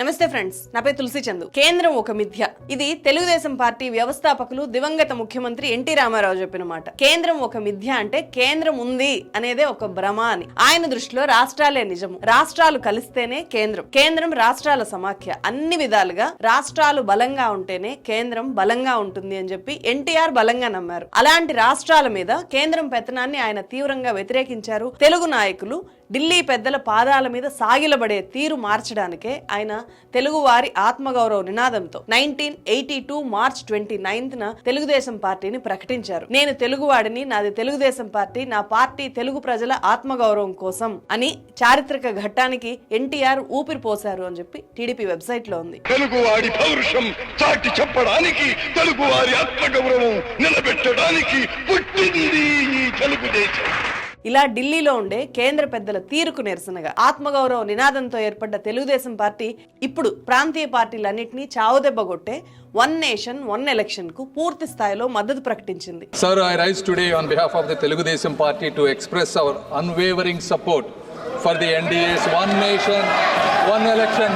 నమస్తే ఫ్రెండ్స్ నా పేరు తులసి చందు. కేంద్రం ఒక మిథ్య. ఇది తెలుగుదేశం పార్టీ వ్యవస్థాపకులు దివంగత ముఖ్యమంత్రి ఎన్టీ రామారావు చెప్పిన మాట. కేంద్రం ఒక మిథ్య అంటే కేంద్రం ఉంది అనేదే ఒక భ్రమ అని. ఆయన దృష్టిలో రాష్ట్రాలే నిజము రాష్ట్రాలు కలిస్తేనే కేంద్రం. కేంద్రం రాష్ట్రాల సమాఖ్య. అన్ని విధాలుగా రాష్ట్రాలు బలంగా ఉంటేనే కేంద్రం బలంగా ఉంటుంది అని చెప్పి ఎన్టీఆర్ బలంగా నమ్మారు. అలాంటి రాష్ట్రాల మీద కేంద్రం పెత్తనాన్ని ఆయన తీవ్రంగా వ్యతిరేకించారు. తెలుగు నాయకులు ఢిల్లీ పెద్దల పాదాల మీద సాగిలబడే తీరు మార్చడానికే ఆయన తెలుగువారి ఆత్మగౌరవ నినాదంతో nineteen eighty two March twenty ninth న తెలుగుదేశం పార్టీని ప్రకటించారు. నేను తెలుగువాడిని నాది తెలుగుదేశం పార్టీ నా పార్టీ తెలుగు ప్రజల ఆత్మగౌరవం కోసం అని చారిత్రక ఘట్టానికి ఎన్టీఆర్ ఊపిరి పోశారు అని చెప్పి టీడీపీ వెబ్సైట్లో ఉంది. తెలుగువాడి పౌరుషం చాటి చెప్పడానికి తెలుగువారి ఆత్మగౌరవం నిలబెట్టడానికి పుట్టింది ఈ తెలుగుదేశం. ఇలా ఢిల్లీలో ఉండే కేంద్ర పెద్దల తీరుకు నిరసనగా ఆత్మగౌరవ నినాదంతో ఏర్పడ్డ తెలుగుదేశం పార్టీ ఇప్పుడు ప్రాంతీయ పార్టీలన్నింటినీ చావుదెబ్బగొట్టే వన్ నేషన్ వన్ ఎలక్షన్కు పూర్తి స్థాయిలో మద్దతు ప్రకటించింది. Sir I rise today on behalf of the Telugu Desam party to express our unwavering support for the NDS one nation one election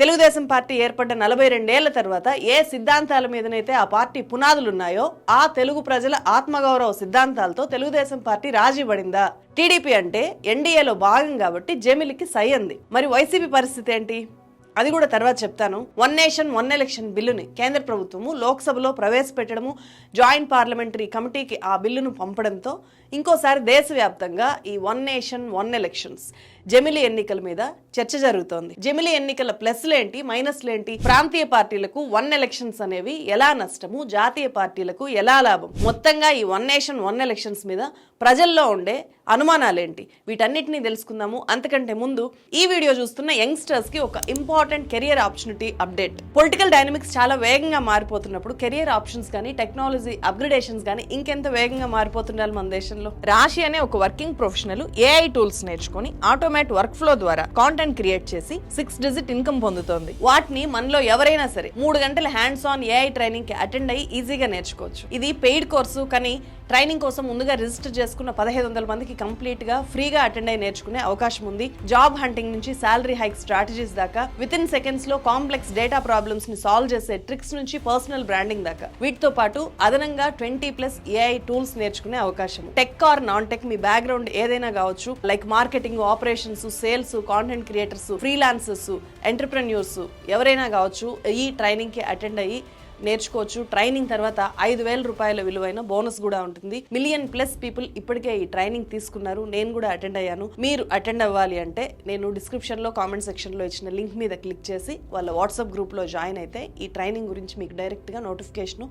Telugu Desam party ఏర్పడ్డ నలభై రెండేళ్ళ తర్వాత ఏ సిద్ధాంతాల మీదనైతే ఆ పార్టీ పునాదులున్నాయో ఆ తెలుగు ప్రజల ఆత్మగౌరవ సిద్ధాంతాలతో తెలుగుదేశం పార్టీ రాజీ పడిందా టీడీపీ అంటే ఎన్డీఏలో భాగం కాబట్టి జమిలికి సై అంది. మరి వైసీపీ పరిస్థితి ఏంటి? అది కూడా తర్వాత చెప్తాను. వన్ నేషన్ వన్ ఎలక్షన్ బిల్లుని కేంద్ర ప్రభుత్వము లోక్సభలో ప్రవేశపెట్టడము జాయింట్ పార్లమెంటరీ కమిటీకి ఆ బిల్లును పంపడంతో ఇంకోసారి దేశవ్యాప్తంగా ఈ వన్ నేషన్ వన్ ఎలక్షన్స్ జమిలి ఎన్నికల మీద చర్చ జరుగుతోంది. జమిలి ఎన్నికల ప్లస్లేంటి మైనస్లేంటి ప్రాంతీయ పార్టీలకు వన్ ఎలక్షన్స్ అనేవి ఎలా నష్టము జాతీయ పార్టీలకు ఎలా లాభం? మొత్తంగా ఈ వన్ నేషన్ వన్ ఎలక్షన్స్ మీద ప్రజల్లో ఉండే అనుమానాలేంటి? వీటన్నిటినీ తెలుసుకుందాము. అంతకంటే ముందు ఈ వీడియో చూస్తున్న యంగ్స్టర్స్కి ఒక important career opportunity update. Political dynamics చాలా వేగంగా మారిపోతున్నప్పుడు కెరియర్ ఆప్షన్స్ కానీ టెక్నాలజీ అప్గ్రేడేషన్స్ కానీ ఇంకెంత వేగంగా మారిపోతుండాలి మన దేశంలో? రాశి అనే ఒక వర్కింగ్ ప్రొఫెషనల్ ఏఐ టూల్స్ నేర్చుకుని ఆటోమేట్ వర్క్ ఫ్లో ద్వారా కాంటెంట్ క్రియేట్ చేసి సిక్స్ డిజిట్ ఇన్కమ్ పొందుతోంది. వాటిని మనలో ఎవరైనా సరే మూడు గంటల హ్యాండ్స్ ఆన్ ఏఐ ట్రైనింగ్కి అటెండ్ అయ్యి ఈజీగా నేర్చుకోవచ్చు. ఇది పెయిడ్ కోర్సు కానీ ట్రైనింగ్ కోసం ముందుగా రిజిస్టర్ చేసుకున్న పదహైదు వందల మందికి కంప్లీట్గా ఫ్రీగా అటెండ్ అయి నేర్చుకునే అవకాశం ఉంది. జాబ్ హంటింగ్ నుంచి శాలరీ హైక్ స్ట్రాటజీస్ దాకా విత్ ఇన్ సెకండ్స్లో కాంప్లెక్స్ డేటా ప్రాబ్లమ్స్ని సాల్వ్ చేసే ట్రిక్స్ నుంచి పర్సనల్ బ్రాండింగ్ దాకా. వీటితో పాటు అదనంగా ట్వంటీ ప్లస్ ఏఐ టూల్స్ నేర్చుకునే అవకాశం. టెక్ ఆర్ నాన్ టెక్ మీ బ్యాక్గ్రౌండ్ ఏదైనా కావచ్చు like marketing operations sales content creators freelancers entrepreneurs ఎవరైనా కావచ్చు ఈ ట్రైనింగ్కి అటెండ్ అయ్యి నేర్చుకోవచ్చు. ట్రైనింగ్ తర్వాత ఐదు వేల రూపాయల విలువైన బోనస్ కూడా ఉంటుంది. మిలియన్ ప్లస్ పీపుల్ ఇప్పటికే ఈ ట్రైనింగ్ తీసుకున్నారు. నేను కూడా అటెండ్ అయ్యాను. మీరు అటెండ్ అవ్వాలి అంటే నేను డిస్క్రిప్షన్లో కామెంట్ సెక్షన్లో ఇచ్చిన లింక్ మీద క్లిక్ చేసి వాళ్ళ వాట్సాప్ గ్రూప్లో జాయిన్ అయితే ఈ ట్రైనింగ్ గురించి మీకు డైరెక్ట్గా నోటిఫికేషన్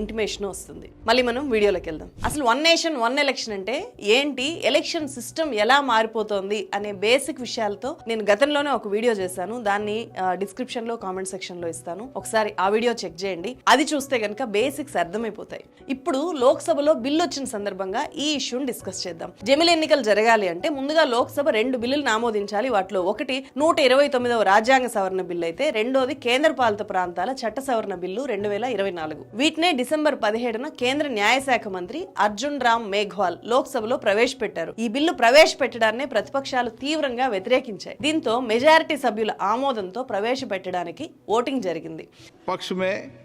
ఇంటిమేషన్ వస్తుంది. మళ్ళీ మనం వీడియోలోకి వెళ్దాం. అసలు వన్ నేషన్ వన్ ఎలక్షన్ అంటే ఏంటి? ఎలక్షన్ సిస్టమ్ ఎలా మారిపోతోంది? అనే బేసిక్ విషయాలతో నేను గతంలోనే ఒక వీడియో చేశాను. దాన్ని డిస్క్రిప్షన్లో కామెంట్ సెక్షన్లో ఇస్తాను. ఒకసారి ఆ వీడియో చెక్ చేయండి. అది చూస్తే కనుక బేసిక్స్ అర్థమైపోతాయి. ఇప్పుడు లోక్సభలో బిల్లు వచ్చిన సందర్భంగా ఈ ఇష్యూని డిస్కస్ చేద్దాం. జమిలి ఎన్నికలు జరగాలి అంటే ముందుగా లోక్సభ రెండు బిల్లులు ఆమోదించాలి వాటిలో ఒకటి నూట ఇరవై తొమ్మిదవ రాజ్యాంగ సవరణ బిల్లు అయితే రెండోది కేంద్ర పాలిత ప్రాంతాల చట్ట సవరణ బిల్లు రెండు వేల ఇరవై నాలుగు. వీటినే డిసెంబర్ పదిహేడున కేంద్ర న్యాయశాఖ మంత్రి అర్జున్ రామ్ మేఘ్వాల్ లోక్సభలో ప్రవేశపెట్టారు. ఈ బిల్లు ప్రవేశపెట్టడాన్ని ప్రతిపక్షాలు తీవ్రంగా వ్యతిరేకించాయి. దీంతో మెజారిటీ సభ్యుల ఆమోదంతో ప్రవేశపెట్టడానికి ఓటింగ్ జరిగింది.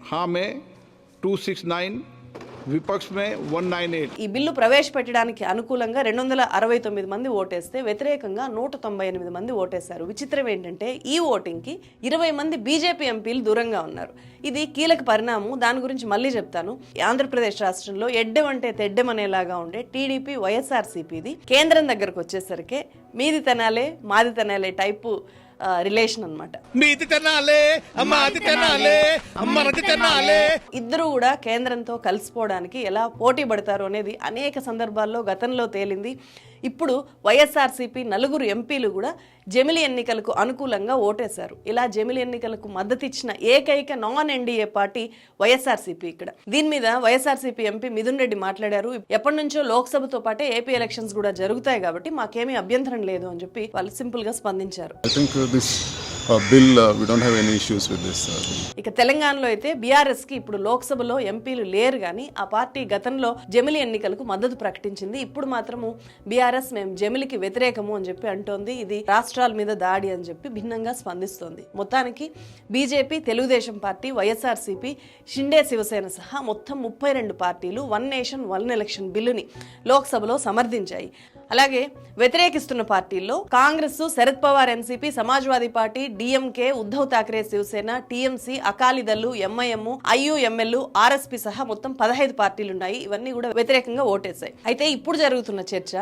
హా మే టూ సిక్స్ నైన్ విపక్షమే వన్ నైన్ ఎయిట్ ఈ బిల్లు ప్రవేశపెట్టడానికి అనుకూలంగా రెండు వందల అరవై తొమ్మిది మంది ఓటేస్తే వ్యతిరేకంగా నూట తొంభై ఎనిమిది మంది ఓటేశారు. విచిత్రం ఏంటంటే ఈ ఓటింగ్కి ఇరవై మంది బీజేపీ ఎంపీలు దూరంగా ఉన్నారు. ఇది కీలక పరిణామం. దాని గురించి మళ్ళీ చెప్తాను. ఆంధ్రప్రదేశ్ రాష్ట్రంలో ఎడ్డెం అంటే తెడ్డెమనేలాగా ఉండే టీడీపీ వైఎస్ఆర్సీపీది కేంద్రం దగ్గరకు వచ్చేసరికి మీది తనాలే మాది తనాలే టైపు రిలేషన్ తినాలే. ఇద్దరు కూడా కేంద్రంతో కలిసిపోవడానికి ఎలా పోటీ పడతారు అనేది అనేక సందర్భాల్లో గతంలో తేలింది. ఇప్పుడు వైఎస్ఆర్సీపీ నలుగురు ఎంపీలు కూడా జమిలి ఎన్నికలకు అనుకూలంగా ఓటేశారు. ఇలా జమిలి ఎన్నికలకు మద్దతు ఇచ్చిన ఏకైక నాన్ ఎన్డీఏ పార్టీ వైఎస్ఆర్సీపీ ఇక్కడ. దీని మీద వైఎస్ఆర్సీపీ ఎంపీ మిథున్ రెడ్డి మాట్లాడారు. ఎప్పటి నుంచో లోక్సభతో పాటే ఏపీ ఎలక్షన్స్ కూడా జరుగుతాయి కాబట్టి మాకేమీ అభ్యంతరం లేదు అని చెప్పి వాళ్ళు సింపుల్గా స్పందించారు. Uh, uh, uh, ఇక తెలంగాణలో అయితే బీఆర్ఎస్కి ఇప్పుడు లోక్సభలో ఎంపీలు లేరు కానీ ఆ పార్టీ గతంలో జమిలి ఎన్నికలకు మద్దతు ప్రకటించింది. ఇప్పుడు మాత్రము బీఆర్ఎస్ మేము జమిలికి వ్యతిరేకము అని చెప్పి అంటోంది. ఇది రాష్ట్రాల మీద దాడి అని చెప్పి భిన్నంగా స్పందిస్తోంది. మొత్తానికి BJP Telugu Desam party YSRCP Shinde Shiv Sena సహా మొత్తం ముప్పై రెండు పార్టీలు వన్ నేషన్ వన్ ఎలక్షన్ బిల్లుని లోక్సభలో సమర్థించాయి. అలాగే వ్యతిరేకిస్తున్న పార్టీల్లో Congress Sharad Pawar NCP Samajwadi party DMK Uddhav Thackeray Shiv Sena TMC అకాలీదళ్ళు MIM IUML RSP సహా మొత్తం పదహైదు పార్టీలు ఉన్నాయి ఇవన్నీ కూడా వ్యతిరేకంగా ఓటేశాయి. అయితే ఇప్పుడు జరుగుతున్న చర్చ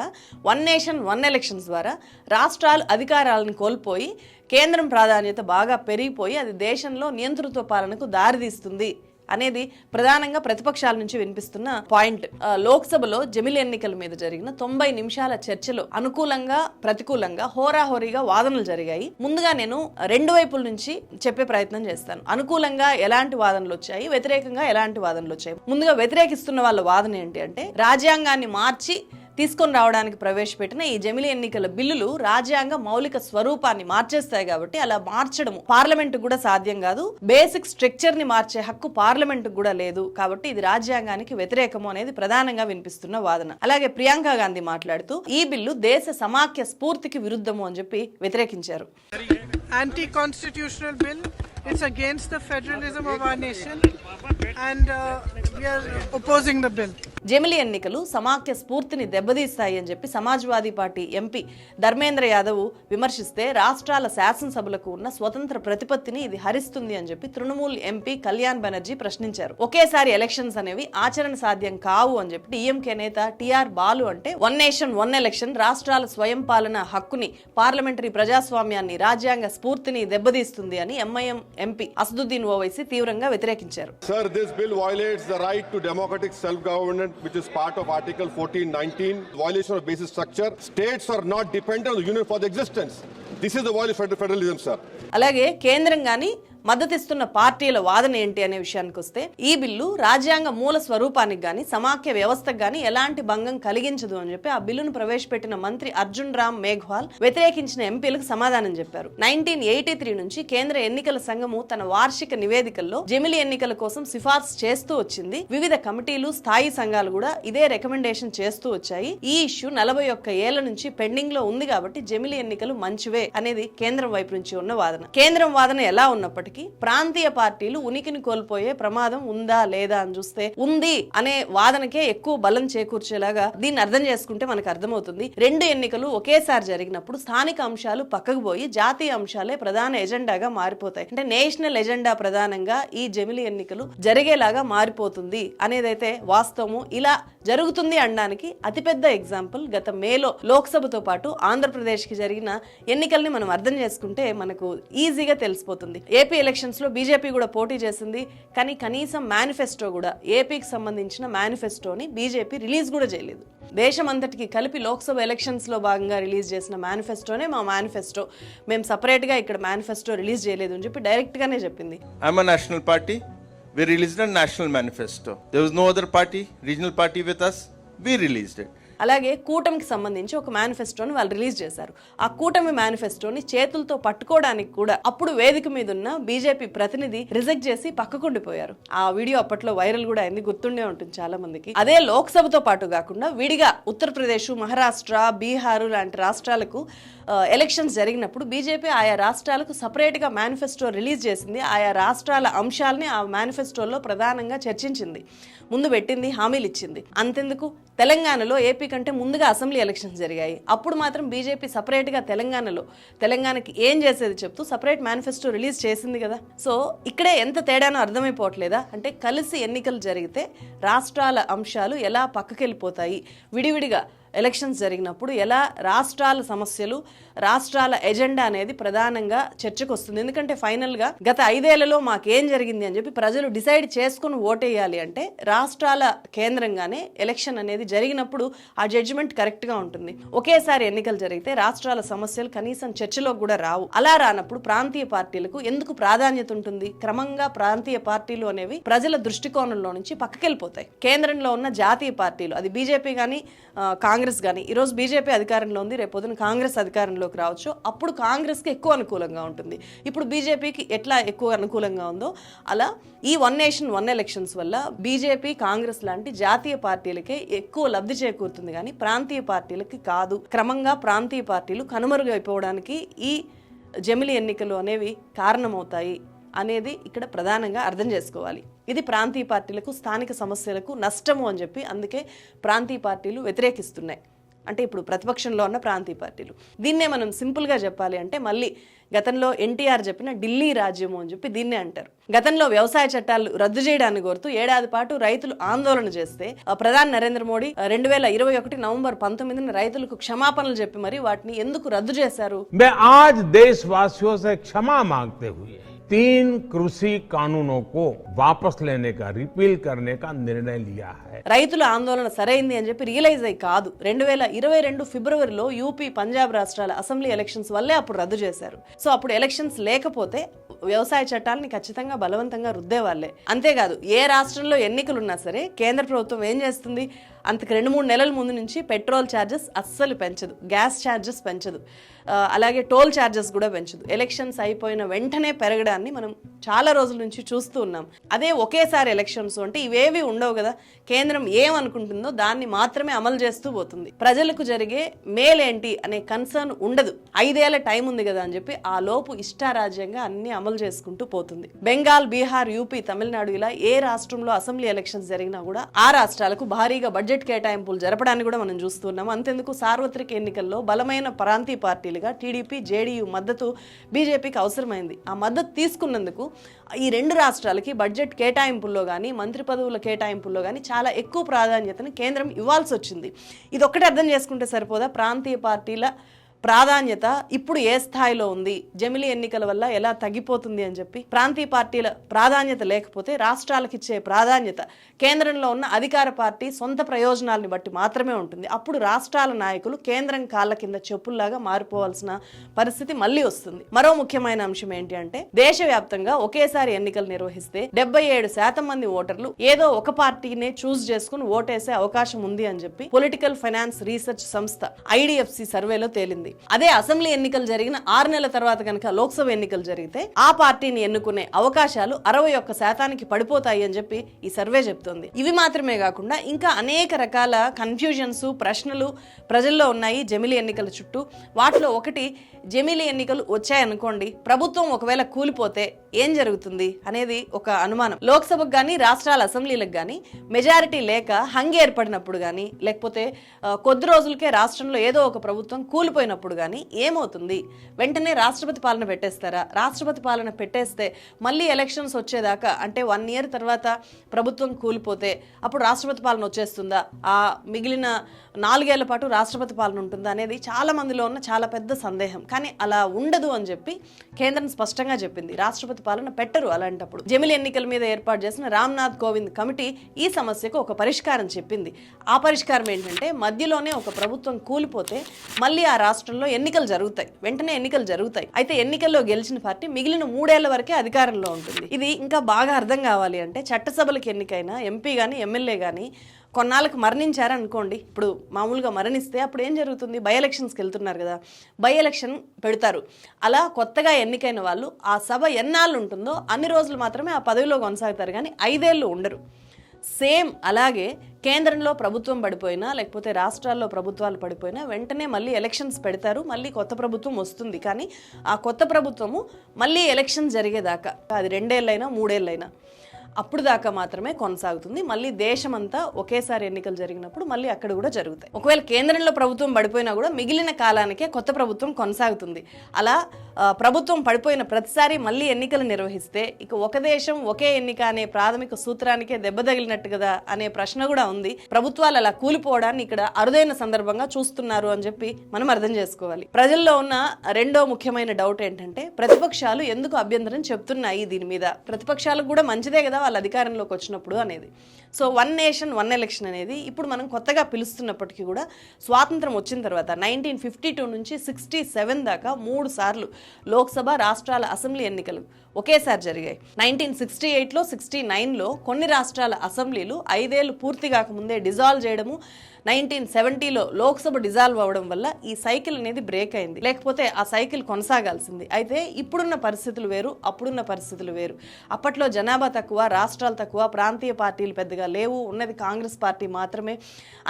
వన్ నేషన్ వన్ ఎలక్షన్స్ ద్వారా రాష్ట్రాలు అధికారాలను కోల్పోయి కేంద్రం ప్రాధాన్యత బాగా పెరిగిపోయి అది దేశంలో నియంతృత్వ పాలనకు దారితీస్తుంది అనేది ప్రధానంగా ప్రతిపక్షాల నుంచి వినిపిస్తున్న పాయింట్. లోక్సభలో జమిలి ఎన్నికల మీద జరిగిన తొంభై నిమిషాల చర్చలు అనుకూలంగా ప్రతికూలంగా హోరాహోరీగా వాదనలు జరిగాయి. ముందుగా నేను రెండు వైపుల నుంచి చెప్పే ప్రయత్నం చేస్తాను. అనుకూలంగా ఎలాంటి వాదనలు వచ్చాయి? వ్యతిరేకంగా ఎలాంటి వాదనలు వచ్చాయి? ముందుగా వ్యతిరేకిస్తున్న వాళ్ళ వాదన ఏంటి అంటే రాజ్యాంగాన్ని మార్చి తీసుకొని రావడానికి ప్రవేశపెట్టిన ఈ జమిలి ఎన్నికల బిల్లులు రాజ్యాంగ మౌలిక స్వరూపాన్ని మార్చేస్తాయి కాబట్టి అలా మార్చడం పార్లమెంట్ కూడా సాధ్యం కాదు. బేసిక్ స్ట్రక్చర్ని మార్చే హక్కు పార్లమెంట్ కూడా లేదు. కాబట్టి ఇది రాజ్యాంగానికి వ్యతిరేకము అనేది ప్రధానంగా వినిపిస్తున్న వాదన. అలాగే ప్రియాంక గాంధీ మాట్లాడుతూ ఈ బిల్లు దేశ సమాఖ్య స్ఫూర్తికి విరుద్ధము అని చెప్పి వ్యతిరేకించారు. Anti-constitutional bill. It's against the federalism of our nation, and uh, we are opposing the bill. జమిలి ఎన్నికలు సమాఖ్య స్ఫూర్తిని దెబ్బతీస్తాయి అని చెప్పి సమాజ్వాదీ పార్టీ ఎంపీ ధర్మేంద్ర యాదవ్ విమర్శిస్తే రాష్ట్రాల శాసనసభలకు ఉన్న స్వతంత్ర ప్రతిపత్తిని ఇది హరిస్తుంది అని చెప్పి తృణమూల్ ఎంపీ కళ్యాణ్ బెనర్జీ ప్రశ్నించారు ఒకేసారి ఎలక్షన్స్ అనేవి ఆచరణ సాధ్యం కావు అని చెప్పి డిఎంకే నేత టిఆర్ బాలు అంటే వన్ నేషన్ వన్ ఎలక్షన్ రాష్ట్రాల స్వయం పాలన హక్కుని పార్లమెంటరీ ప్రజాస్వామ్యాన్ని రాజ్యాంగ స్ఫూర్తిని దెబ్బతీస్తుంది అని ఎంఐఎం ఎంపీ అసదుద్దీన్ ఓవైసీ తీవ్రంగా వ్యతిరేకించారు. Sir this bill violates right to democratic self government which part of article 1419 violation of basis structure states are not dependent on for existence this is the sir అలాగే కేంద్రం గానీ మద్దతిస్తున్న పార్టీల వాదన ఏంటి అనే విషయానికి వస్తే ఈ బిల్లు రాజ్యాంగ మూల స్వరూపానికి గాని సమాఖ్య వ్యవస్థకు గాని ఎలాంటి భంగం కలిగించదు అని చెప్పి ఆ బిల్లును ప్రవేశపెట్టిన మంత్రి అర్జున్ రామ్ మేఘ్వాల్ వ్యతిరేకించిన ఎంపీలకు సమాధానం చెప్పారు. నైన్టీన్ ఎయిటీ త్రీ నుంచి కేంద్ర ఎన్నికల సంఘము తన వార్షిక నివేదికల్లో జమిలి ఎన్నికల కోసం సిఫార్సు చేస్తూ వచ్చింది. వివిధ కమిటీలు స్థాయి సంఘాలు కూడా ఇదే రికమెండేషన్ చేస్తూ వచ్చాయి. ఈ ఇష్యూ నలభై ఒక్క ఏళ్ళ నుంచి పెండింగ్లో ఉంది కాబట్టి జమిలి ఎన్నికలు మంచివే అనేది కేంద్రం వైపు నుంచి ఉన్న వాదన. కేంద్రం వాదన ఎలా ఉన్నప్పటికీ ప్రాంతీయ పార్టీలు ఉనికిని కోల్పోయే ప్రమాదం ఉందా లేదా అని చూస్తే ఉంది అనే వాదనకే ఎక్కువ బలం చేకూర్చేలాగా దీన్ని అర్థం చేసుకుంటే మనకు అర్థమవుతుంది. రెండు ఎన్నికలు ఒకేసారి జరిగినప్పుడు స్థానిక అంశాలు పక్కకు పోయి జాతీయ అంశాలే ప్రధాన ఎజెండాగా మారిపోతాయి. అంటే నేషనల్ ఎజెండా ప్రధానంగా ఈ జమిలి ఎన్నికలు జరిగేలాగా మారిపోతుంది అనేదైతే వాస్తవము ఇలా జరుగుతుంది అనడానికి అతిపెద్ద ఎగ్జాంపుల్ గత మేలో లోక్సభతో పాటు ఆంధ్రప్రదేశ్కి జరిగిన ఎన్నికల్ని మనం అర్థం చేసుకుంటే మనకు ఈజీగా తెలిసిపోతుంది. ఏపీ ఎలక్షన్స్లో బీజేపీ కూడా పోటీ చేసింది. కానీ కనీసం మేనిఫెస్టో కూడా ఏపీకి సంబంధించిన మేనిఫెస్టోని బీజేపీ రిలీజ్ కూడా చేయలేదు. దేశం అంతటికి కలిపి లోక్సభ ఎలక్షన్స్లో భాగంగా రిలీజ్ చేసిన మేనిఫెస్టోనే మా మేనిఫెస్టో. మేము సపరేట్గా ఇక్కడ మేనిఫెస్టో రిలీజ్ చేయలేదు అని చెప్పి డైరెక్ట్గానే చెప్పింది. I'm party. We released a national manifesto. There was no other party, regional party with us. We released it. అలాగే కూటమికి సంబంధించి ఒక మేనిఫెస్టోని వాళ్ళు రిలీజ్ చేశారు ఆ కూటమి మేనిఫెస్టోని చేతులతో పట్టుకోవడానికి కూడా అప్పుడు వేదిక మీద ఉన్న బీజేపీ ప్రతినిధి రిజెక్ట్ చేసి పక్కకుండిపోయారు ఆ వీడియో అప్పట్లో వైరల్ కూడా అయింది గుర్తుండే ఉంటుంది చాలా మందికి అదే లోక్సభతో పాటు కాకుండా విడిగా ఉత్తరప్రదేశ్ మహారాష్ట్ర బీహారు లాంటి రాష్ట్రాలకు ఎలక్షన్స్ జరిగినప్పుడు బీజేపీ ఆయా రాష్ట్రాలకు సపరేట్గా మేనిఫెస్టో రిలీజ్ చేసింది. ఆయా రాష్ట్రాల అంశాలని ఆ మేనిఫెస్టోలో ప్రధానంగా చర్చించింది. ముందు పెట్టింది హామీలు ఇచ్చింది. అంతెందుకు? తెలంగాణలో ఏపీ కంటే ముందుగా అసెంబ్లీ ఎలక్షన్స్ జరిగాయి. అప్పుడు మాత్రం బీజేపీ సపరేట్గా తెలంగాణలో తెలంగాణకి ఏం చేసేది చెప్తూ సపరేట్ మేనిఫెస్టో రిలీజ్ చేసింది కదా. సో ఇక్కడే ఎంత తేడానో అర్థమైపోవట్లేదా? అంటే కలిసి ఎన్నికలు జరిగితే రాష్ట్రాల అంశాలు ఎలా పక్కకెళ్ళిపోతాయి? విడివిడిగా ఎలక్షన్స్ జరిగినప్పుడు ఎలా రాష్ట్రాల సమస్యలు రాష్ట్రాల ఎజెండా అనేది ప్రధానంగా చర్చకు వస్తుంది. ఎందుకంటే ఫైనల్గా గత ఐదేళ్ళలో మాకేం జరిగింది అని చెప్పి ప్రజలు డిసైడ్ చేసుకుని ఓటేయాలి అంటే రాష్ట్రాల కేంద్రంగానే ఎలక్షన్ అనేది జరిగినప్పుడు ఆ జడ్జిమెంట్ కరెక్ట్గా ఉంటుంది. ఒకేసారి ఎన్నికలు జరిగితే రాష్ట్రాల సమస్యలు కనీసం చర్చలో కూడా రావు. అలా రానప్పుడు ప్రాంతీయ పార్టీలకు ఎందుకు ప్రాధాన్యత ఉంటుంది? క్రమంగా ప్రాంతీయ పార్టీలు అనేవి ప్రజల దృష్టికోణంలో నుంచి పక్కకెళ్ళిపోతాయి. కేంద్రంలో ఉన్న జాతీయ పార్టీలు అది బీజేపీ కానీ కాంగ్రెస్ కాంగ్రెస్ కానీ ఈరోజు బీజేపీ అధికారంలో ఉంది రేపు పొద్దున కాంగ్రెస్ అధికారంలోకి రావచ్చు. అప్పుడు కాంగ్రెస్కి ఎక్కువ అనుకూలంగా ఉంటుంది. ఇప్పుడు బీజేపీకి ఎట్లా ఎక్కువ అనుకూలంగా ఉందో అలా ఈ వన్ నేషన్ వన్ ఎలక్షన్స్ వల్ల బీజేపీ కాంగ్రెస్ లాంటి జాతీయ పార్టీలకే ఎక్కువ లబ్ధి చేకూరుతుంది. కానీ ప్రాంతీయ పార్టీలకి కాదు. క్రమంగా ప్రాంతీయ పార్టీలు కనుమరుగైపోవడానికి ఈ జమిలి ఎన్నికలు అనేవి కారణమవుతాయి. అనేది ఇక్కడ ప్రధానంగా అర్థం చేసుకోవాలి. ఇది ప్రాంతీయ పార్టీలకు స్థానిక సమస్యలకు నష్టము అని చెప్పి అందుకే ప్రాంతీయ పార్టీలు వ్యతిరేకిస్తున్నాయి. అంటే ఇప్పుడు ప్రతిపక్షంలో ఉన్న ప్రాంతీయ పార్టీలు. దీన్నే మనం సింపుల్గా చెప్పాలి అంటే మళ్ళీ గతంలో ఎన్టీఆర్ చెప్పిన ఢిల్లీ రాజ్యము అని చెప్పి దీన్నే అంటారు. గతంలో వ్యవసాయ చట్టాలు రద్దు చేయడాన్ని కోరుతూ ఏడాది పాటు రైతులు ఆందోళన చేస్తే ప్రధాని నరేంద్ర మోడీ రెండు వేల ఇరవై ఒకటి నవంబర్ పంతొమ్మిదిన రైతులకు క్షమాపణలు చెప్పి మరి వాటిని ఎందుకు రద్దు చేశారు? ఆజ్ క్షమా మాగతే హుయే. तीन कृषि कानूनों को वापस लेने का रिपील करने का निर्णय लिया है రైతుల ఆందోళన సరైంది అని చెప్పి రియలైజ్ అయ్యి కాదు రెండు వేల ఇరవై రెండు ఫిబ్రవరిలో యూపీ పంజాబ్ రాష్ట్రాల అసెంబ్లీ ఎలక్షన్స్ వల్లే అప్పుడు రద్దు చేశారు సో అప్పుడు ఎలక్షన్స్ లేకపోతే వ్యవసాయ చట్టాలని ఖచ్చితంగా బలవంతంగా రుద్దేవాళ్లే అంతేకాదు ఏ రాష్ట్రంలో ఎన్నికలు ఉన్నా సరే కేంద్ర ప్రభుత్వం ఏం చేస్తుంది అంతకు రెండు మూడు నెలల ముందు నుంచి పెట్రోల్ ఛార్జెస్ అస్సలు పెంచదు. Gas charges పెంచదు. అలాగే టోల్ ఛార్జెస్ కూడా పెంచదు. ఎలక్షన్స్ అయిపోయిన వెంటనే పెరగడాన్ని మనం చాలా రోజుల నుంచి చూస్తూ ఉన్నాం. అదే ఒకేసారి ఎలక్షన్స్ అంటే ఇవేవి ఉండవు కదా. కేంద్రం ఏమనుకుంటుందో దాన్ని మాత్రమే అమలు చేస్తూ పోతుంది. ప్రజలకు జరిగే మేలేంటి అనే కన్సర్న్ ఉండదు. ఐదేళ్ళ టైం ఉంది కదా అని చెప్పి ఆ లోపు ఇష్టారాజ్యంగా అన్ని అమలు చేసుకుంటూ పోతుంది. బెంగాల్ బీహార్ యూపీ తమిళనాడు ఇలా ఏ రాష్ట్రంలో అసెంబ్లీ ఎలక్షన్స్ జరిగినా కూడా ఆ రాష్ట్రాలకు భారీగా బడ్జెట్ బడ్జెట్ కేటాయింపులు జరపడాన్ని కూడా మనం చూస్తున్నాం అంతెందుకు సార్వత్రిక ఎన్నికల్లో బలమైన ప్రాంతీయ పార్టీలుగా టీడీపీ జేడీయూ మద్దతు బీజేపీకి అవసరమైంది. ఆ మద్దతు తీసుకున్నందుకు ఈ రెండు రాష్ట్రాలకి బడ్జెట్ కేటాయింపుల్లో కానీ మంత్రి పదవుల కేటాయింపుల్లో కానీ చాలా ఎక్కువ ప్రాధాన్యతను కేంద్రం ఇవ్వాల్సి వచ్చింది ఇది ఒక్కటి అర్థం చేసుకుంటే సరిపోదా? ప్రాంతీయ పార్టీల ప్రాధాన్యత ఇప్పుడు ఏ స్థాయిలో ఉంది? జమిలి ఎన్నికల వల్ల ఎలా తగ్గిపోతుంది అని చెప్పి ప్రాంతీయ పార్టీల ప్రాధాన్యత లేకపోతే రాష్ట్రాలకు ఇచ్చే ప్రాధాన్యత కేంద్రంలో ఉన్న అధికార పార్టీ సొంత ప్రయోజనాల్ని బట్టి మాత్రమే ఉంటుంది. అప్పుడు రాష్ట్రాల నాయకులు కేంద్రం కాళ్ళ కింద చెప్పుల్లాగా మారిపోవాల్సిన పరిస్థితి మళ్ళీ వస్తుంది. మరో ముఖ్యమైన అంశం ఏంటి అంటే దేశవ్యాప్తంగా ఒకేసారి ఎన్నికలు నిర్వహిస్తే డెబ్బై ఏడు శాతం మంది ఓటర్లు ఏదో ఒక పార్టీనే చూస్ చేసుకుని ఓటేసే అవకాశం ఉంది అని చెప్పి పొలిటికల్ ఫైనాన్స్ రీసెర్చ్ సంస్థ ఐడిఎఫ్సి సర్వేలో తేలింది. అదే అసెంబ్లీ ఎన్నికలు జరిగిన ఆరు నెలల తర్వాత కనుక లోక్సభ ఎన్నికలు జరిగితే ఆ పార్టీని ఎన్నుకునే అవకాశాలు అరవై ఒక్క శాతానికి పడిపోతాయి అని చెప్పి ఈ సర్వే చెప్తోంది. ఇవి మాత్రమే కాకుండా ఇంకా అనేక రకాల కన్ఫ్యూజన్స్ ప్రశ్నలు ప్రజల్లో ఉన్నాయి జమిలి ఎన్నికల చుట్టూ. వాటిలో ఒకటి జమిలి ఎన్నికలు వచ్చాయనుకోండి ప్రభుత్వం ఒకవేళ కూలిపోతే ఏం జరుగుతుంది అనేది ఒక అనుమానం. లోక్సభకు కానీ రాష్ట్రాల అసెంబ్లీలకు కానీ మెజారిటీ లేక హంగి ఏర్పడినప్పుడు కానీ లేకపోతే కొద్ది రోజులకే రాష్ట్రంలో ఏదో ఒక ప్రభుత్వం కూలిపోయినప్పుడు కానీ ఏమవుతుంది? వెంటనే రాష్ట్రపతి పాలన పెట్టేస్తారా? రాష్ట్రపతి పాలన పెట్టేస్తే మళ్ళీ ఎలక్షన్స్ వచ్చేదాకా అంటే వన్ ఇయర్ తర్వాత ప్రభుత్వం కూలిపోతే అప్పుడు రాష్ట్రపతి పాలన వచ్చేస్తుందా? ఆ మిగిలిన నాలుగేళ్ళ పాటు రాష్ట్రపతి పాలన ఉంటుందా అనేది చాలా మందిలో ఉన్న చాలా పెద్ద సందేహం. కానీ అలా ఉండదు అని చెప్పి కేంద్రం స్పష్టంగా చెప్పింది. రాష్ట్రపతి పాలన పెట్టరు అలాంటప్పుడు. జమిలి ఎన్నికల మీద ఏర్పాటు చేసిన రామ్నాథ్ కోవింద్ కమిటీ ఈ సమస్యకు ఒక పరిష్కారం చెప్పింది. ఆ పరిష్కారం ఏంటంటే మధ్యలోనే ఒక ప్రభుత్వం కూలిపోతే మళ్ళీ ఆ రాష్ట్రంలో ఎన్నికలు జరుగుతాయి. వెంటనే ఎన్నికలు జరుగుతాయి. అయితే ఎన్నికల్లో గెలిచిన పార్టీ మిగిలిన మూడేళ్ళ వరకే అధికారంలో ఉంటుంది. ఇది ఇంకా బాగా అర్థం కావాలి అంటే చట్టసభలకు ఎన్నికైనా ఎంపీ కానీ ఎమ్మెల్యే కానీ కొన్నాళ్ళకు మరణించారనుకోండి. ఇప్పుడు మామూలుగా మరణిస్తే అప్పుడు ఏం జరుగుతుంది? బై ఎలక్షన్స్కి వెళ్తున్నారు కదా. బై ఎలక్షన్ పెడతారు. అలా కొత్తగా ఎన్నికైన వాళ్ళు ఆ సభ ఎన్నాళ్ళు ఉంటుందో అన్ని రోజులు మాత్రమే ఆ పదవిలో కొనసాగుతారు. కానీ ఐదేళ్ళు ఉండరు. సేమ్ అలాగే కేంద్రంలో ప్రభుత్వం పడిపోయినా లేకపోతే రాష్ట్రాల్లో ప్రభుత్వాలు పడిపోయినా వెంటనే మళ్ళీ ఎలక్షన్స్ పెడతారు మళ్ళీ కొత్త ప్రభుత్వం వస్తుంది. కానీ ఆ కొత్త ప్రభుత్వము మళ్ళీ ఎలక్షన్ జరిగేదాకా అది రెండేళ్ళైనా మూడేళ్ళైనా. అప్పుడు దాకా మాత్రమే కొనసాగుతుంది. మళ్ళీ దేశమంతా ఒకేసారి ఎన్నికలు జరిగినప్పుడు మళ్ళీ అక్కడ కూడా జరుగుతాయి. ఒకవేళ కేంద్రంలో ప్రభుత్వం పడిపోయినా కూడా మిగిలిన కాలానికే కొత్త ప్రభుత్వం కొనసాగుతుంది. అలా ప్రభుత్వం పడిపోయిన ప్రతిసారి మళ్ళీ ఎన్నికలు నిర్వహిస్తే ఇక ఒక దేశం ఒకే ఎన్నిక అనే ప్రాథమిక సూత్రానికే దెబ్బ తగిలినట్టు కదా అనే ప్రశ్న కూడా ఉంది. ప్రభుత్వాలు అలా కూలిపోవడాన్ని ఇక్కడ అరుదైన సందర్భంగా చూస్తున్నారు అని చెప్పి మనం అర్థం చేసుకోవాలి. ప్రజల్లో ఉన్న రెండో ముఖ్యమైన డౌట్ ఏంటంటే ప్రతిపక్షాలు ఎందుకు అభ్యంతరం చెప్తున్నాయి దీని మీద? ప్రతిపక్షాలకు కూడా మంచిదే కదా వాళ్ళు అధికారంలోకి వచ్చినప్పుడు అనేది. So one nation one election అనేది ఇప్పుడు మనం కొత్తగా పిలుస్తున్నప్పటికీ కూడా స్వాతంత్రం వచ్చిన తర్వాత నైన్టీన్ ఫిఫ్టీ టూ నుంచి సిక్స్టీ సెవెన్ దాకా మూడు సార్లు లోక్సభ రాష్ట్రాల అసెంబ్లీ ఎన్నికలు ఒకేసారి జరిగాయి. నైన్టీన్ సిక్స్టీ ఎయిట్లో సిక్స్టీ నైన్లో కొన్ని రాష్ట్రాల అసెంబ్లీలు ఐదేళ్ళు పూర్తి కాకముందే డిజాల్వ్ చేయడము నైన్టీన్ సెవెంటీలో లోక్సభ డిజాల్వ్ అవ్వడం వల్ల ఈ సైకిల్ అనేది బ్రేక్ అయింది. లేకపోతే ఆ సైకిల్ కొనసాగాల్సింది. అయితే ఇప్పుడున్న పరిస్థితులు వేరు అప్పుడున్న పరిస్థితులు వేరు. అప్పట్లో జనాభా తక్కువ రాష్ట్రాలు తక్కువ ప్రాంతీయ పార్టీలు పెద్దగా లేవు ఉన్నది కాంగ్రెస్ పార్టీ మాత్రమే.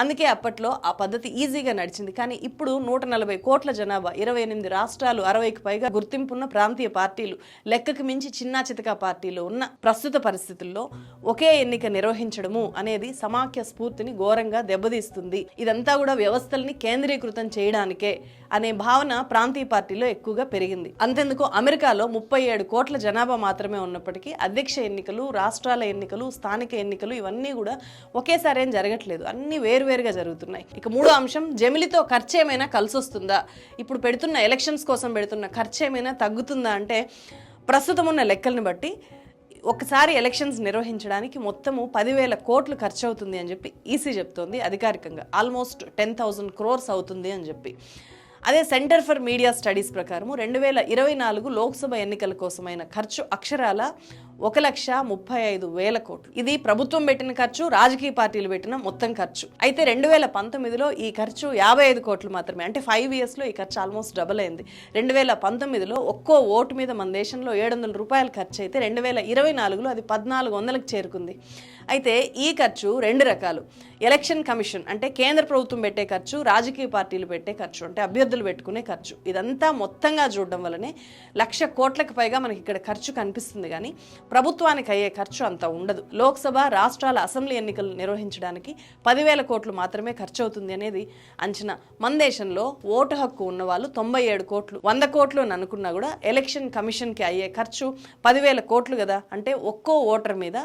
అందుకే అప్పట్లో ఆ పద్ధతి ఈజీగా నడిచింది. కానీ ఇప్పుడు నూట నలభై కోట్ల జనాభా ఇరవై ఎనిమిది రాష్ట్రాలు అరవైకి పైగా గుర్తింపున్న ప్రాంతీయ పార్టీలు లెక్కకు మించి చిన్నా చితకా పార్టీలు ఉన్న ప్రస్తుత పరిస్థితుల్లో ఒకే ఎన్నిక నిర్వహించడము అనేది సమాఖ్య స్ఫూర్తిని ఘోరంగా దెబ్బతీస్తుంది. ఇదంతా కూడా వ్యవస్థల్ని కేంద్రీకృతం చేయడానికే అనే భావన ప్రాంతీయ పార్టీలో ఎక్కువగా పెరిగింది. అంతెందుకు అమెరికాలో ముప్పై ఏడు కోట్ల జనాభా మాత్రమే ఉన్నప్పటికీ అధ్యక్ష ఎన్నికలు రాష్ట్రాల ఎన్నికలు స్థానిక ఎన్నికలు ఇవన్నీ కూడా ఒకేసారి ఏం జరగట్లేదు. అన్ని వేరువేరుగా జరుగుతున్నాయి. ఇక మూడో అంశం జమిలితో ఖర్చు ఏమైనా కలిసి వస్తుందా ఇప్పుడు పెడుతున్న ఎలక్షన్స్ కోసం పెడుతున్న ఖర్చు ఏమైనా తగ్గుతుందా? అంటే ప్రస్తుతం ఉన్న లెక్కల్ని బట్టి ఒకసారి ఎలక్షన్స్ నిర్వహించడానికి మొత్తము పదివేల కోట్లు ఖర్చు అవుతుంది అని చెప్పి ఈసీ చెప్తోంది అధికారికంగా. ఆల్మోస్ట్ టెన్ థౌజండ్ క్రోర్స్ అవుతుంది అని చెప్పి. అదే సెంటర్ ఫర్ మీడియా స్టడీస్ ప్రకారం రెండు వేల ఇరవై నాలుగు లోక్సభ ఎన్నికల కోసమైన ఖర్చు అక్షరాల ఒక లక్ష ముప్పై ఐదు వేల కోట్లు. ఇది ప్రభుత్వం పెట్టిన ఖర్చు రాజకీయ పార్టీలు పెట్టిన మొత్తం ఖర్చు. అయితే రెండు వేల పంతొమ్మిదిలో ఈ ఖర్చు యాభై ఐదు కోట్లు మాత్రమే. అంటే ఫైవ్ ఇయర్స్లో ఈ ఖర్చు ఆల్మోస్ట్ డబుల్ అయింది. రెండు వేల పంతొమ్మిదిలో ఒక్కో ఓటు మీద మన దేశంలో ఏడు వందల రూపాయలు ఖర్చు అయితే రెండు వేల ఇరవై నాలుగులో అది పద్నాలుగు వందలకు చేరుకుంది. అయితే ఈ ఖర్చు రెండు రకాలు. ఎలక్షన్ కమిషన్ అంటే కేంద్ర ప్రభుత్వం పెట్టే ఖర్చు రాజకీయ పార్టీలు పెట్టే ఖర్చు అంటే అభ్యర్థులు పెట్టుకునే ఖర్చు. ఇదంతా మొత్తంగా చూడడం వల్లనే లక్ష కోట్లకు పైగా మనకి ఇక్కడ ఖర్చు కనిపిస్తుంది కానీ ప్రభుత్వానికి అయ్యే ఖర్చు అంత ఉండదు. లోక్సభ రాష్ట్రాల అసెంబ్లీ ఎన్నికలు నిర్వహించడానికి పదివేల కోట్లు మాత్రమే ఖర్చు అవుతుంది అనేది అంచనా. మన దేశంలో ఓటు హక్కు ఉన్న వాళ్ళు తొంభై ఏడు కోట్లు. వంద కోట్లు అని అనుకున్నా కూడా ఎలక్షన్ కమిషన్కి అయ్యే ఖర్చు పదివేల కోట్లు కదా. అంటే ఒక్కో ఓటర్ మీద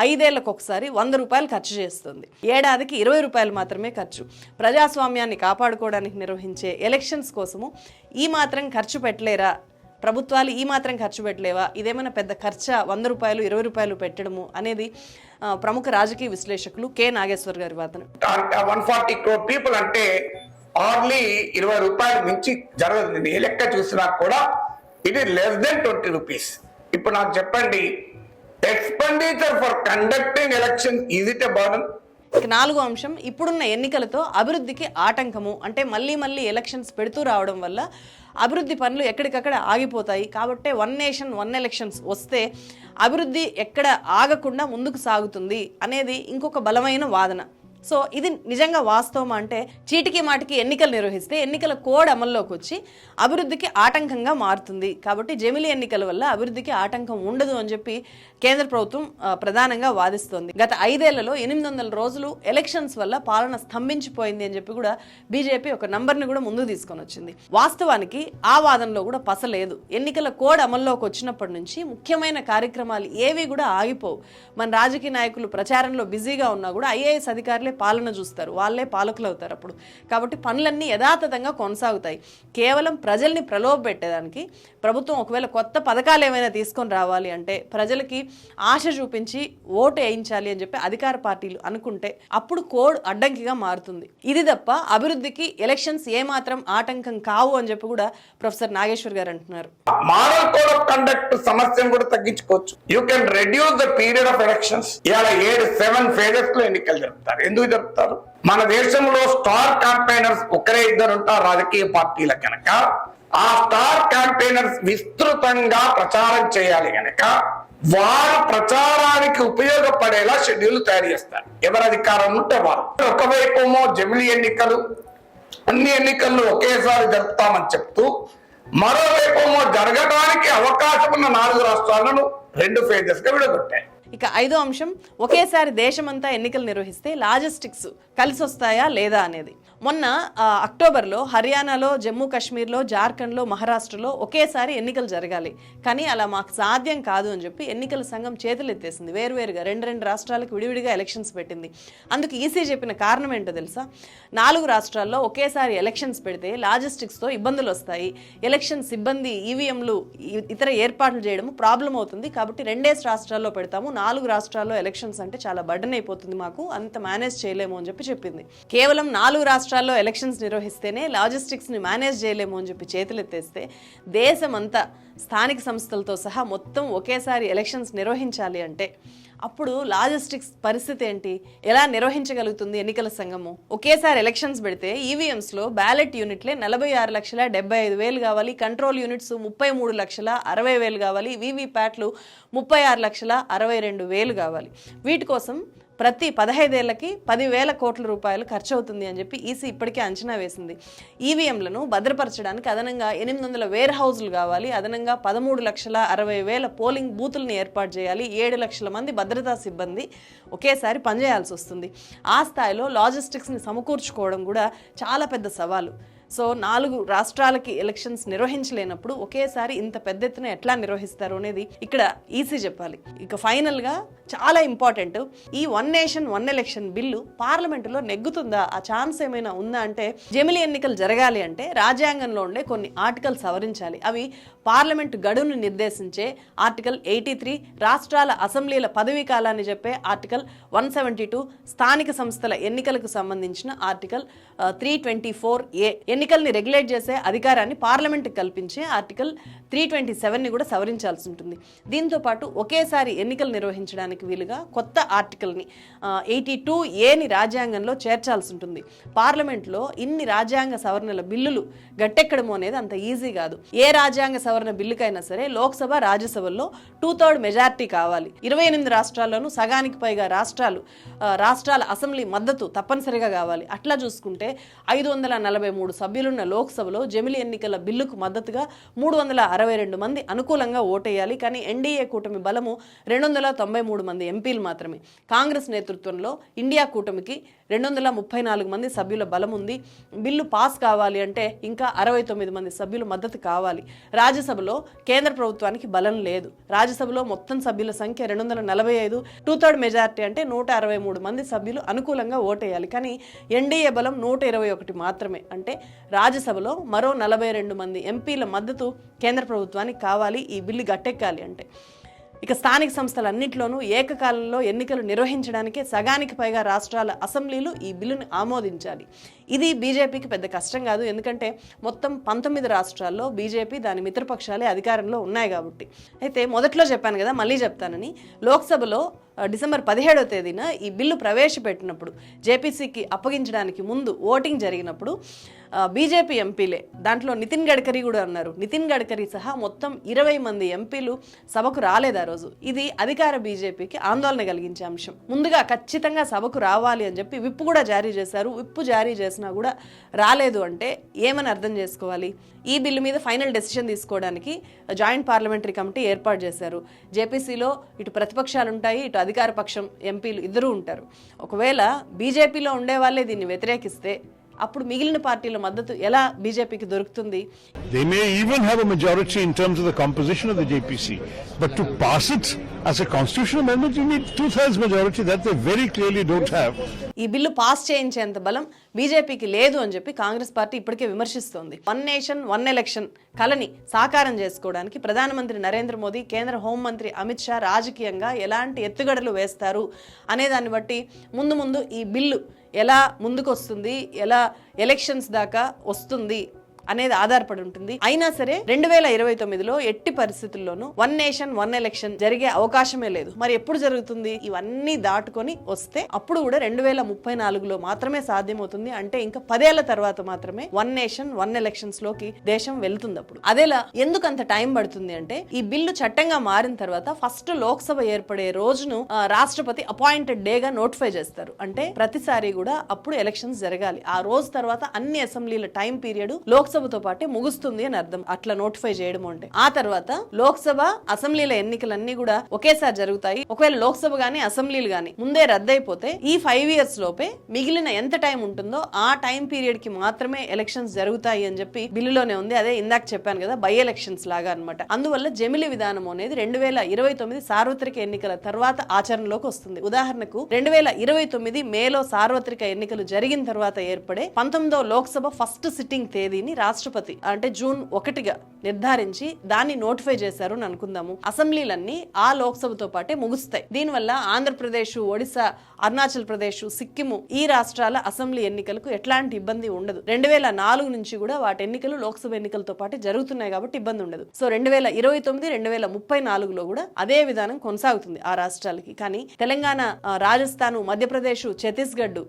ఐదేళ్ళకు ఒకసారి వంద రూపాయలు ఖర్చు చేస్తుంది. ఏడాదికి ఇరవై రూపాయలు మాత్రమే ఖర్చు. ప్రజాస్వామ్యాన్ని కాపాడుకోవడానికి నిర్వహించే ఎలక్షన్స్ కోసము ఈ మాత్రం ఖర్చు పెట్టలేరా? ప్రభుత్వాలు ఈ మాత్రం ఖర్చు పెట్టలేవా? ఇదేమైనా పెద్ద ఖర్చా? వంద రూపాయలు ఇరవై రూపాయలు పెట్టడము అనేది ప్రముఖ రాజకీయ విశ్లేషకులు కె. నాగేశ్వర్ గారి వాదన. వన్ ఫార్టీ క్రోర్ పీపుల్ అంటే ఆర్లీ ఇరవై రూపాయలు మించి జరగదు. ఏ లెక్క చూసినా కూడా ఇది లెస్ దెన్ ట్వంటీ రూపీస్ ఇప్పుడు నాకు చెప్పండి expenditure for conducting election is it a burden నాలుగో అంశం ఇప్పుడున్న ఎన్నికలతో అభివృద్ధికి ఆటంకము. అంటే మళ్ళీ మళ్ళీ ఎలక్షన్స్ పెడుతూ రావడం వల్ల అభివృద్ధి పనులు ఎక్కడికక్కడ ఆగిపోతాయి. కాబట్టి వన్ నేషన్ వన్ ఎలక్షన్స్ వస్తే అభివృద్ధి ఎక్కడ ఆగకుండా ముందుకు సాగుతుంది అనేది ఇంకొక బలమైన వాదన. సో ఇది నిజంగా వాస్తవం అంటే చీటికి మాటికి ఎన్నికలు నిర్వహిస్తే ఎన్నికల కోడ్ అమల్లోకి వచ్చి అభివృద్ధికి ఆటంకంగా మారుతుంది. కాబట్టి జమిలి ఎన్నికల వల్ల అభివృద్ధికి ఆటంకం ఉండదు అని చెప్పి కేంద్ర ప్రభుత్వం ప్రధానంగా వాదిస్తోంది. గత ఐదేళ్ళలో ఎనిమిది వందల రోజులు ఎలక్షన్స్ వల్ల పాలన స్తంభించిపోయింది అని చెప్పి కూడా బీజేపీ ఒక నంబర్ని కూడా ముందుకు తీసుకొని వచ్చింది. వాస్తవానికి ఆ వాదనలో కూడా పసలేదు ఎన్నికల కోడ్ అమల్లోకి వచ్చినప్పటి నుంచి ముఖ్యమైన కార్యక్రమాలు ఏవి కూడా ఆగిపోవు. మన రాజకీయ నాయకులు ప్రచారంలో బిజీగా ఉన్నా కూడా ఐఏఎస్ అధికారులే పాలన చూస్తారు. వాళ్ళే పాలకులు అవుతారు అప్పుడు. కాబట్టి పనులన్నీ యథాతథంగా కొనసాగుతాయి. కేవలం ప్రజల్ని ప్రలోభ పెట్టేదానికి ప్రభుత్వం ఒకవేళ కొత్త పథకాలు ఏమైనా తీసుకొని రావాలి అంటే ప్రజలకి ఆశ చూపించి ఓటు వేయించాలి అని చెప్పి అధికార పార్టీలు అనుకుంటే అప్పుడు కోడ్ అడ్డంకిగా మారుతుంది. ఇది తప్ప అభివృద్ధికి ఎలక్షన్స్ ఏమాత్రం ఆటంకం కావు అని చెప్పి కూడా ప్రొఫెసర్ నాగేశ్వర్ గారు అంటున్నారు. మోడల్ కోడ్ ఆఫ్ కండక్ట్ సమస్యను కూడా తగ్గించుకోవచ్చు. You can reduce the period of elections ఇలా ఏడు సెవెన్ ఫేజెస్లో ఎన్నికలు జరుపుతారు. ఎందుకు జరుపుతారు? మన దేశంలో స్టార్ క్యాంపెయినర్స్ ఒకరే ఇద్దరు ఉంటారు రాజకీయ పార్టీల కనుక. ఆ స్టార్ క్యాంపెయినర్స్ విస్తృతంగా ప్రచారం చేయాలి గనక వారు ప్రచారానికి ఉపయోగపడేలా షెడ్యూల్ తయారు చేస్తారు. ఎవరు అధికారం ఉంటే వారు. ఒకవైపేమో జమిలి ఎన్నికలు అన్ని ఎన్నికలను ఒకేసారి జరుపుతామని చెప్తూ మరోవైపేమో జరగడానికి అవకాశం ఉన్న నాలుగు రాష్ట్రాలను రెండు ఫేజెస్గా విడగొట్టాయి. ఇక ఐదో అంశం ఒకేసారి దేశమంతా ఎన్నికలు నిర్వహిస్తే లాజిస్టిక్స్ కలిసి వస్తాయా లేదా అనేది. మొన్న అక్టోబర్లో హర్యానాలో జమ్మూ కాశ్మీర్లో జార్ఖండ్లో మహారాష్ట్రలో ఒకేసారి ఎన్నికలు జరగాలి. కానీ అలా మాకు సాధ్యం కాదు అని చెప్పి ఎన్నికల సంఘం చేతులు ఎత్తేసింది వేరువేరుగా రెండు రెండు రాష్ట్రాలకు విడివిడిగా ఎలక్షన్స్ పెట్టింది. అందుకు ఈసీ చెప్పిన కారణం ఏంటో తెలుసా? నాలుగు రాష్ట్రాల్లో ఒకేసారి ఎలక్షన్స్ పెడితే లాజిస్టిక్స్తో ఇబ్బందులు వస్తాయి. ఎలక్షన్ సిబ్బంది ఈవీఎంలు ఇతర ఏర్పాట్లు చేయడం ప్రాబ్లం అవుతుంది. కాబట్టి రెండేసి రాష్ట్రాల్లో పెడతాము. నాలుగు రాష్ట్రాల్లో ఎలక్షన్స్ అంటే చాలా బర్డన్ అయిపోతుంది మాకు. అంత మేనేజ్ చేయలేము అని చెప్పి చెప్పింది. కేవలం నాలుగు రాష్ట్రాలు రాష్ట్రాల్లో ఎలక్షన్స్ నిర్వహిస్తేనే లాజిస్టిక్స్ని మేనేజ్ చేయలేము అని చెప్పి చేతులెత్తేస్తే దేశమంతా స్థానిక సంస్థలతో సహా మొత్తం ఒకేసారి ఎలక్షన్స్ నిర్వహించాలి అంటే అప్పుడు లాజిస్టిక్స్ పరిస్థితి ఏంటి? ఎలా నిర్వహించగలుగుతుంది ఎన్నికల సంఘము? ఒకేసారి ఎలక్షన్స్ పెడితే ఈవీఎంస్లో బ్యాలెట్ యూనిట్లే నలభై ఆరు లక్షల డెబ్బై ఐదు వేలు కావాలి కంట్రోల్ యూనిట్స్ ముప్పై మూడు లక్షల అరవై వేలు కావాలి వీవీప్యాట్లు ముప్పై ఆరు లక్షల అరవై రెండు వేలు కావాలి. వీటి కోసం ప్రతి పదహైదేళ్ళకి పదివేల కోట్ల రూపాయలు ఖర్చు అవుతుంది అని చెప్పి ఈసీ ఇప్పటికే అంచనా వేసింది. ఈవీఎంలను భద్రపరచడానికి అదనంగా ఎనిమిది వందల వేర్ హౌజులు కావాలి. అదనంగా పదమూడు లక్షల అరవై వేల పోలింగ్ బూతులను ఏర్పాటు చేయాలి. ఏడు లక్షల మంది భద్రతా సిబ్బంది ఒకేసారి పనిచేయాల్సి వస్తుంది. ఆ స్థాయిలో లాజిస్టిక్స్ని సమకూర్చుకోవడం కూడా చాలా పెద్ద సవాలు. సో నాలుగు రాష్ట్రాలకి ఎలక్షన్స్ నిర్వహించలేనప్పుడు ఒకేసారి ఇంత పెద్ద ఎత్తున ఎట్లా నిర్వహిస్తారు అనేది ఇక్కడ ఈసీ చెప్పాలి. ఇక ఫైనల్గా చాలా ఇంపార్టెంట్. ఈ one nation one election bill పార్లమెంటులో నెగ్గుతుందా? ఆ ఛాన్స్ ఏమైనా ఉందా అంటే జమిలి ఎన్నికలు జరగాలి అంటే రాజ్యాంగంలో ఉండే కొన్ని ఆర్టికల్ సవరించాలి. అవి పార్లమెంట్ గడువును నిర్దేశించే ఆర్టికల్ ఎయిటీ త్రీ రాష్ట్రాల అసెంబ్లీల పదవీ కాలాన్ని చెప్పే ఆర్టికల్ వన్ సెవెంటీ టూ స్థానిక సంస్థల ఎన్నికలకు సంబంధించిన article three twenty four A. ఎన్నికల్ని రెగ్యులేట్ చేసే అధికారాన్ని పార్లమెంట్కి కల్పించే ఆర్టికల్ త్రీ ట్వంటీ సెవెన్ని కూడా సవరించాల్సి ఉంటుంది. దీంతో పాటు ఒకేసారి ఎన్నికలు నిర్వహించడానికి వీలుగా కొత్త ఆర్టికల్ని ఎయిటీ టూ ఏని రాజ్యాంగంలో చేర్చాల్సి ఉంటుంది. పార్లమెంట్లో ఇన్ని రాజ్యాంగ సవరణల బిల్లులు గట్టెక్కడము అనేది అంత ఈజీ కాదు. ఏ రాజ్యాంగ సవరణ బిల్లుకైనా సరే లోక్సభ రాజ్యసభల్లో టూ థర్డ్ మెజార్టీ కావాలి. ఇరవై ఎనిమిది రాష్ట్రాల్లోనూ సగానికి పైగా రాష్ట్రాలు రాష్ట్రాల అసెంబ్లీ మద్దతు తప్పనిసరిగా కావాలి. అట్లా చూసుకుంటే ఐదు వందల నలభై మూడు సభ్యులున్న లోక్సభలో జమిలి ఎన్నికల బిల్లుకు మద్దతుగా మూడు వందల అరవై రెండు మంది అనుకూలంగా ఓటేయాలి. కానీ ఎన్డీఏ కూటమి బలము రెండు వందల తొంభై మూడు మంది ఎంపీలు మాత్రమే. కాంగ్రెస్ నేతృత్వంలో ఇండియా కూటమికి రెండు వందల ముప్పై నాలుగు మంది సభ్యుల బలం ఉంది. బిల్లు పాస్ కావాలి అంటే ఇంకా అరవై తొమ్మిది మంది సభ్యుల మద్దతు కావాలి. రాజ్యసభలో కేంద్ర ప్రభుత్వానికి బలం లేదు. రాజ్యసభలో మొత్తం సభ్యుల సంఖ్య రెండు వందల నలభై ఐదు. టూ థర్డ్ మెజారిటీ అంటే నూట అరవై మూడు మంది సభ్యులు అనుకూలంగా ఓటేయాలి. కానీ ఎన్డీఏ బలం నూట ఇరవై ఒకటి మాత్రమే. అంటే రాజ్యసభలో మరో నలభై రెండు మంది ఎంపీల మద్దతు కేంద్ర ప్రభుత్వానికి కావాలి. ఈ బిల్లు గట్టెక్కాలి అంటే. ఇక స్థానిక సంస్థలన్నింటిలోనూ ఏకకాలంలో ఎన్నికలు నిర్వహించడానికే సగానికి పైగా రాష్ట్రాల అసెంబ్లీలు ఈ బిల్లును ఆమోదించాలి. ఇది బీజేపీకి పెద్ద కష్టం కాదు. ఎందుకంటే మొత్తం పంతొమ్మిది రాష్ట్రాల్లో బీజేపీ దాని మిత్రపక్షాలే అధికారంలో ఉన్నాయి కాబట్టి. అయితే మొదట్లో చెప్పాను కదా మళ్ళీ చెప్తానని. లోక్సభలో డిసెంబర్ పదిహేడవ తేదీన ఈ బిల్లు ప్రవేశపెట్టినప్పుడు జేపీసీకి అప్పగించడానికి ముందు ఓటింగ్ జరిగినప్పుడు బీజేపీ ఎంపీలే. దాంట్లో నితిన్ గడ్కరీ కూడా ఉన్నారు నితిన్ గడ్కరీ సహా మొత్తం ఇరవై మంది ఎంపీలు సభకు రాలేదు ఆ రోజు. ఇది అధికార బీజేపీకి ఆందోళన కలిగించే అంశం. ముందుగా ఖచ్చితంగా సభకు రావాలి అని చెప్పి విప్పు కూడా జారీ చేశారు. విప్పు జారీ చేసినా కూడా రాలేదు అంటే ఏమని అర్థం చేసుకోవాలి? ఈ బిల్లు మీద ఫైనల్ డెసిషన్ తీసుకోవడానికి జాయింట్ పార్లమెంటరీ కమిటీ ఏర్పాటు చేశారు. జేపీసీలో ఇటు ప్రతిపక్షాలు ఉంటాయి ఇటు అధికార పక్షం ఎంపీలు ఇద్దరూ ఉంటారు. ఒకవేళ బీజేపీలో ఉండే వాళ్ళే దీన్ని వ్యతిరేకిస్తే అప్పుడు మిగిలిన పార్టీల మద్దతు ఎలా బీజేపీకి దొరుకుతుంది They may even have a majority in terms of the composition of the JPC. But to pass it as a constitutional amendment, you need two-thirds majority. That they very clearly don't have. ఈ bill pass చేయించేంత బలం బీజేపీకి లేదు అని చెప్పి Congress party ఇప్పటికే విమర్శిస్తోంది. One nation one election కలని సాకారం చేసుకోవడానికి ప్రధానమంత్రి నరేంద్ర మోదీ కేంద్ర హోంమంత్రి అమిత్ షా రాజకీయంగా ఎలాంటి ఎత్తుగడలు వేస్తారు అనే దాన్ని బట్టి ముందు ముందు ఈ బిల్లు ఎలా ముందుకొస్తుంది ఎలా ఎలక్షన్స్ దాకా వస్తుంది అనేది ఆధారపడి ఉంటుంది. అయినా సరే రెండు వేల ఇరవై తొమ్మిదిలో ఎట్టి పరిస్థితుల్లోనూ వన్ నేషన్ వన్ ఎలక్షన్ జరిగే అవకాశమే లేదు. మరి ఎప్పుడు జరుగుతుంది? ఇవన్నీ దాటుకొని వస్తే అప్పుడు కూడా రెండు వేల ముప్పై నాలుగులో మాత్రమే సాధ్యమవుతుంది. అంటే ఇంకా పదేళ్ళ తర్వాత మాత్రమే వన్ నేషన్ వన్ ఎలక్షన్స్లోకి దేశం వెళ్తుంది అప్పుడు. అదేలా ఎందుకు అంత టైం పడుతుంది అంటే ఈ బిల్లు చట్టంగా మారిన తర్వాత ఫస్ట్ లోక్సభ ఏర్పడే రోజును ఆ, రాష్ట్రపతి అపాయింటెడ్ డే గా నోటిఫై చేస్తారు. అంటే ప్రతిసారి కూడా అప్పుడు ఎలక్షన్స్ జరగాలి. ఆ రోజు తర్వాత అన్ని అసెంబ్లీల టైం పీరియడ్ లోక్సభ లోక్సభతో పాటే ముగుస్తుంది అని అర్థం. అట్లా నోటిఫై చేయడం అంటే. ఆ తర్వాత లోక్సభ అసెంబ్లీల ఎన్నికలన్నీ కూడా ఒకేసారి జరుగుతాయి. ఒకవేళ లోక్సభ గానీ అసెంబ్లీలు గానీ ముందే రద్దయిపోతే ఈ ఫైవ్ ఇయర్స్ లోపే మిగిలిన ఎంత టైం ఉంటుందో ఆ టైం పీరియడ్కి మాత్రమే ఎలక్షన్స్ జరుగుతాయి అని చెప్పి బిల్లులోనే ఉంది. అదే ఇందాక చెప్పాను కదా బై ఎలక్షన్స్ లాగా అన్నమాట. అందువల్ల జమిలి విధానం అనేది రెండు వేల ఇరవై తొమ్మిది సార్వత్రిక ఎన్నికల తర్వాత ఆచరణలోకి వస్తుంది. ఉదాహరణకు రెండు వేల ఇరవై తొమ్మిది మేలో సార్వత్రిక ఎన్నికలు జరిగిన తర్వాత ఏర్పడే పంతొమ్మిదో లోక్సభ ఫస్ట్ సిట్టింగ్ తేదీని రాష్ట్రపతి అంటే జూన్ ఒకటిగా నిర్ధారించి దాన్ని నోటిఫై చేశారు అని అనుకుందాము. అసెంబ్లీలన్నీ ఆ లోక్సభతో పాటే ముగుస్తాయి. దీనివల్ల ఆంధ్రప్రదేశ్ ఒడిశా అరుణాచల్ ప్రదేశ్ సిక్కిము ఈ రాష్ట్రాల అసెంబ్లీ ఎన్నికలకు ఎట్లాంటి ఇబ్బంది ఉండదు. రెండు వేల నాలుగు నుంచి కూడా వాటి ఎన్నికలు లోక్సభ ఎన్నికలతో పాటు జరుగుతున్నాయి కాబట్టి ఇబ్బంది ఉండదు. సో రెండు వేల ఇరవై తొమ్మిది రెండు వేల ముప్పై నాలుగులో కూడా అదే విధానం కొనసాగుతుంది ఆ రాష్ట్రాలకి. కానీ తెలంగాణ రాజస్థాన్ మధ్యప్రదేశ్ ఛత్తీస్గఢ్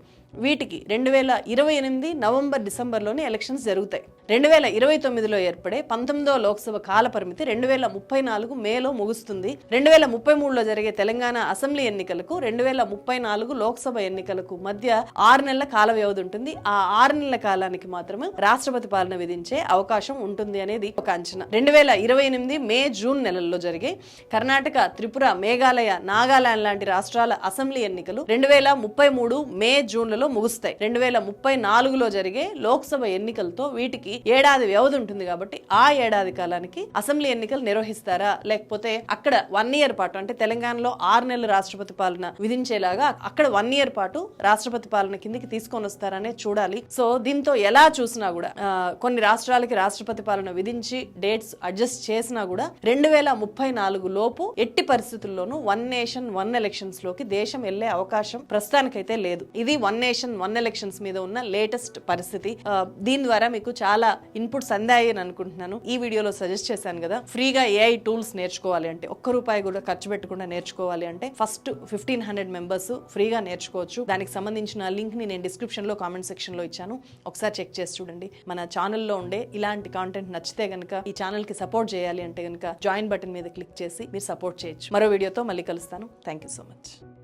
వీటికి రెండు వేల ఇరవై ఎనిమిది నవంబర్ డిసెంబర్లోనే ఎలక్షన్స్ జరుగుతాయి. రెండు వేల ఇరవై తొమ్మిదిలో ఏర్పడే పంతొమ్మిదో లోక్సభ కాల పరిమితి రెండు వేల ముప్పై నాలుగు మేలో ముగుస్తుంది. రెండు వేల ముప్పై మూడులో జరిగే తెలంగాణ అసెంబ్లీ ఎన్నికలకు రెండు వేల ముప్పై నాలుగు లోక్సభ ఎన్నికలకు మధ్య ఆరు నెలల కాల వ్యవధి ఉంటుంది. ఆ ఆరు నెలల కాలానికి మాత్రమే రాష్ట్రపతి పాలన విధించే అవకాశం ఉంటుంది అనేది ఒక అంచనా. రెండు వేల ఇరవై ఎనిమిది మే జూన్ నెలల్లో జరిగే కర్ణాటక త్రిపుర మేఘాలయ నాగాలాండ్ లాంటి రాష్ట్రాల అసెంబ్లీ ఎన్నికలు రెండు వేల ముప్పై మూడు మే జూన్లలో ముగుస్తాయి. రెండు వేల ముప్పై నాలుగులో జరిగే లోక్సభ ఎన్నికలతో వీటికి ఏడాది వ్యవధి ఉంటుంది కాబట్టి ఆ ఏడాది కాలానికి అసెంబ్లీ ఎన్నికలు నిర్వహిస్తారా? లేకపోతే అక్కడ వన్ ఇయర్ పాటు అంటే తెలంగాణలో ఆరు నెలలు రాష్ట్రపతి పాలన విధించేలాగా అక్కడ వన్ ఇయర్ పాటు రాష్ట్రపతి పాలన కిందికి తీసుకొని వస్తారనే చూడాలి. సో దీంతో ఎలా చూసినా కూడా కొన్ని రాష్ట్రాలకి రాష్ట్రపతి పాలన విధించి డేట్స్ అడ్జస్ట్ చేసినా కూడా రెండు వేల ముప్పై నాలుగు లోపు ఎట్టి పరిస్థితుల్లోనూ వన్ నేషన్ వన్ ఎలక్షన్స్లోకి దేశం వెళ్ళే అవకాశం ప్రస్తుతానికైతే లేదు. ఇది వన్ నేషన్ వన్ ఎలక్షన్స్ మీద ఉన్న లేటెస్ట్ పరిస్థితి. దీని ద్వారా మీకు చాలా ఇన్పుట్స్ అందాయని అని అనుకుంటున్నాను. ఈ వీడియోలో సజెస్ట్ చేశాను కదా ఫ్రీగా ఏఐ టూల్స్ నేర్చుకోవాలి అంటే ఒక్క రూపాయి కూడా ఖర్చు పెట్టకుండా నేర్చుకోవాలి అంటే ఫస్ట్ ఫిఫ్టీన్ హండ్రెడ్ మెంబర్స్ ఫ్రీగా నేర్చుకోవచ్చు. దానికి సంబంధించిన లింక్ని నేను డిస్క్రిప్షన్లో కామెంట్ సెక్షన్లో ఇచ్చాను. ఒకసారి చెక్ చేసి చూడండి. మన ఛానల్లో ఉండే ఇలాంటి కాంటెంట్ నచ్చితే కనుక ఈ ఛానల్కి సపోర్ట్ చేయాలి అంటే గనక జాయిన్ బటన్ మీద క్లిక్ చేసి మీరు సపోర్ట్ చేయొచ్చు. మరో వీడియోతో మళ్ళీ కలుస్తాను. Thank you so much.